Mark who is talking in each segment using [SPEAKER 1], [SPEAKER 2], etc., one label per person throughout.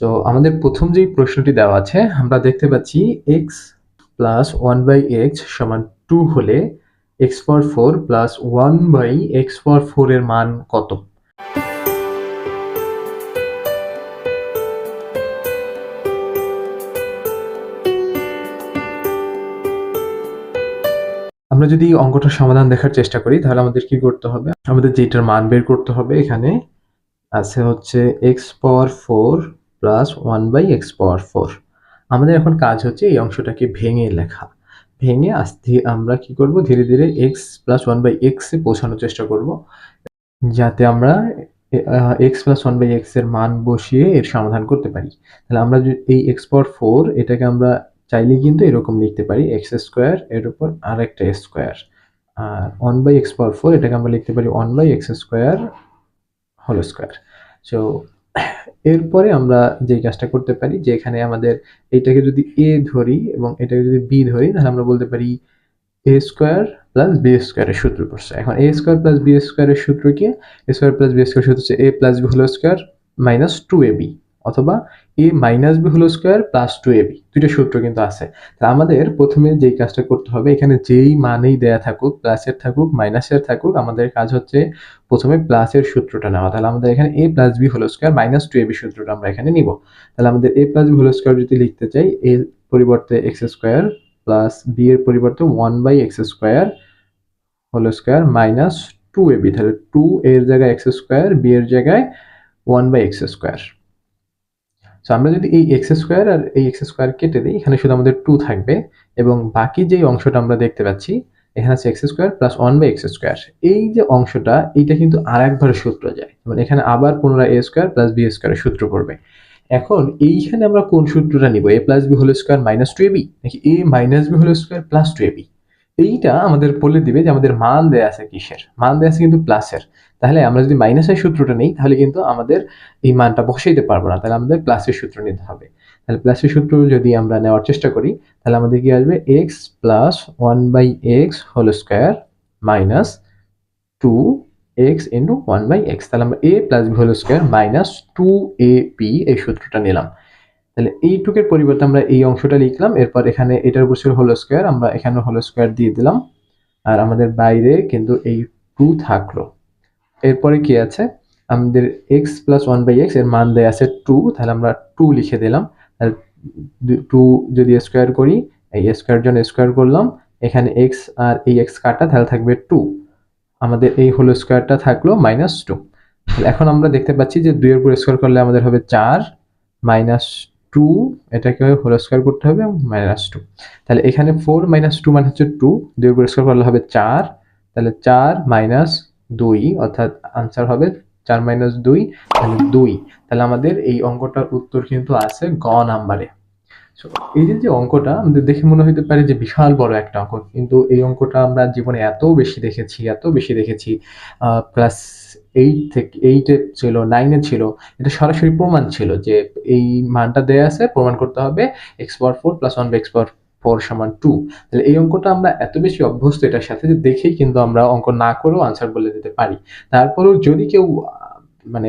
[SPEAKER 1] তো আমাদের প্রথম যেই প্রশ্নটি দেওয়া আছে, আমরা দেখতে পাচ্ছি x plus one by x সমান টু হলে x power four plus one by x power four এর মান কত? আমরা যদি অঙ্কটার সমাধান দেখার চেষ্টা করি, তাহলে আমাদের কি করতে হবে? আমাদের যেটার মান বের করতে হবে এখানে, আছে হচ্ছে x power four plus one by x power four আমাদের এখন কাজ হচ্ছে এই অংশটাকে ভেঙে লেখা। ভেঙে আস্তে আমরা কি করব? ধীরে ধীরে এক্স প্লাস ওয়ান বাই এক্সে পৌঁছানোর চেষ্টা করব। যাতে আমরা এক্স প্লাস ওয়ান বাই এক্সের মান বসিয়ে এর সমাধান করতে পারি। তাহলে আমরা এই এক্স পাওয়ার ফোর এটাকে আমরা চাইলে কিন্তু এরকম লিখতে পারি। এক্স স্কোয়ার এর উপর আর একটা square R one by x power four এটাকে আমরা লিখতে পারি one by x square whole square so এরপরে আমরা যে কাজটা করতে পারি, যে এখানে আমাদের এটাকে যদি এ ধরি এবং এটাকে যদি বি ধরি, তাহলে আমরা বলতে পারি এ স্কোয়ার প্লাস বি স্কোয়ারের সূত্র পড়ছে। এখন এ স্কোয়ার প্লাস বি স্কোয়ারের সূত্র কি? A square plus B square সূত্র হচ্ছে A plus B whole square minus two A B অথবা A minus B whole square plus two A B, দুইটা সূত্র কিন্তু আছে। তাহলে আমাদের প্রথমে যেই কাজটা করতে হবে, এখানে যেই মানেই দেয়া থাকুক, প্লাসের থাকুক, মাইনাসের থাকুক, আমাদের কাজ হচ্ছে প্রথমে প্লাসের সূত্রটা নেওয়া। তাহলে আমাদের এখানে A plus B whole square minus two A B সূত্রটা আমরা এখানে নিব। তাহলে আমাদের A plus B whole square যদি লিখতে চাই, এ পরিবর্তে এক্স স্কোয়ার প্লাস বি এর পরিবর্তে one by x square whole square minus two A B. তাহলে টু এর জায়গায় এক্স স্কোয়ার, বি এর জায়গায় one by x square. So আমরা যদি এই এক্স স্কোয়ার আর এই এক্স স্কোয়ার কেটে দিই, এখানে শুধু আমাদের টু থাকবে এবং বাকি যেই অংশটা আমরা দেখতে পাচ্ছি, এখানে আছে x square plus one by x square এই যে অংশটা, এইটা কিন্তু আর একবারে সূত্র যায়। মানে এখানে আবার পুনরায় এ স্কোয়ার প্লাস বি স্কোয়ারের সূত্র পড়বে। এখন এইখানে আমরা কোন সূত্রটা নিব? A plus B whole square minus two A B নাকি A minus B whole square plus two A B এইটা আমাদের বলে দিবে যে আমাদের মান দেয়া আছে কিসের? মান দেয়া আছে কিন্তু প্লাসের তাহলে আমরা যদি মাইনাসের সূত্রটা নেই, তাহলে কিন্তু আমাদের এই মানটা বসাইতে পারব না। তাহলে আমাদের প্লাসের সূত্র নিতে হবে। তাহলে প্লাসের সূত্র যদি আমরা নেওয়ার চেষ্টা করি, তাহলে আমাদের কি আসবে? X plus one by x whole square minus two x into one by x তাহলে আমরা A plus B whole square minus two A P এই সূত্রটা নিলাম। তাহলে এইটুকের পরিবর্তে আমরা এই অংশটা লিখলাম। এরপর এখানে এটার উপর ছিল হোল স্কোয়ার আমরা এখানে হোল স্কোয়ার দিয়ে দিলাম। আর আমাদের বাইরে কিন্তু এই টু থাকল। এরপরে কি আছে? আমাদের এক্স প্লাস ওয়ান বাই এক্সের মান দেয় আছে টু তাহলে আমরা টু লিখে দিলাম। তাহলে টু যদি স্কোয়ার করি, এই স্কোয়ার জন্য স্কোয়ার করলাম, এখানে এক্স আর এই এক্স কাটা, তাহলে থাকবে টু আমাদের এই হোল স্কোয়ারটা থাকল মাইনাস টু এখন আমরা দেখতে পাচ্ছি যে দুইয়ের উপর স্কোয়ার করলে আমাদের হবে চার মাইনাস টু এটাকে হোল স্কোয়ার করতে হবে এবং মাইনাস টু তাহলে এখানে ফোর মাইনাস টু মানে হচ্ছে টু দুই উপর স্কোয়ার করলে হবে চার, তাহলে চার মাইনাস দুই, অর্থাৎ আনসার হবে চার মাইনাস দুই, তাহলে দুই। তাহলে আমাদের এই অঙ্কটার উত্তর কিন্তু আছে গ নাম্বারে। এই যে যে অঙ্কটা আমাদের দেখে মনে হতে পারে যে বিশাল বড় একটা অঙ্ক। কিন্তু এই অঙ্কটা আমরা জীবনে এত বেশি দেখেছি, এত বেশি দেখেছি ক্লাস এইট থেকে এইটে ছিল নাইনে ছিল, এটা সরাসরি প্রমাণ ছিল যে এই মানটা দেয়া আছে, প্রমাণ করতে হবে x power four plus one x power four সমান টু তাহলে এই অঙ্কটা আমরা এত বেশি অভ্যস্ত এটার সাথে যে দেখেই কিন্তু আমরা অঙ্ক না করেও আনসার বলে দিতে পারি। তারপরেও যদি কেউ মানে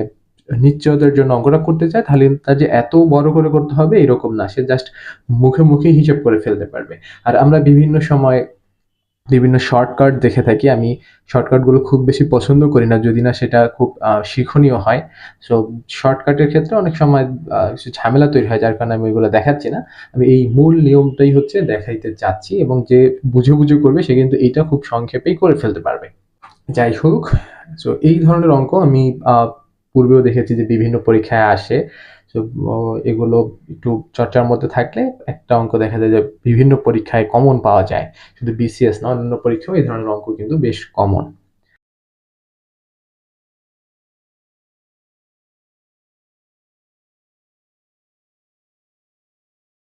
[SPEAKER 1] নিশ্চয়তার জন্য অঙ্কটা করতে চায়, তাহলে তার যে এত বড় করে করতে হবে এরকম না। সে জাস্ট মুখে মুখে হিসাব করে ফেলতে পারবে। আর আমরা বিভিন্ন সময় বিভিন্ন শর্টকাট দেখে থাকি। আমি শর্টকাটগুলো খুব বেশি পছন্দ করি না, যদি না সেটা খুব শিক্ষণীয় হয়। সো শর্টকাটের ক্ষেত্রে অনেক সময় কিছু ঝামেলা তৈরি হয়, যার কারণে আমি ওইগুলো দেখাচ্ছি না। আমি এই মূল নিয়মটাই হচ্ছে দেখাইতে চাচ্ছি এবং যে বুঝে বুঝে করবে, সে কিন্তু এইটা খুব সংক্ষেপেই করে ফেলতে পারবে। যাই হোক সো এই ধরনের অঙ্ক আমি পূর্বেও দেখেছি যে বিভিন্ন পরীক্ষায় আসে। তো এগুলো একটু চর্চার মধ্যে থাকলে একটা অঙ্ক দেখা যায় যে বিভিন্ন পরীক্ষায় কমন পাওয়া যায়। শুধু বিসিএস না, অন্যান্য পরীক্ষাও এই ধরনের অঙ্ক কিন্তু বেশ কমন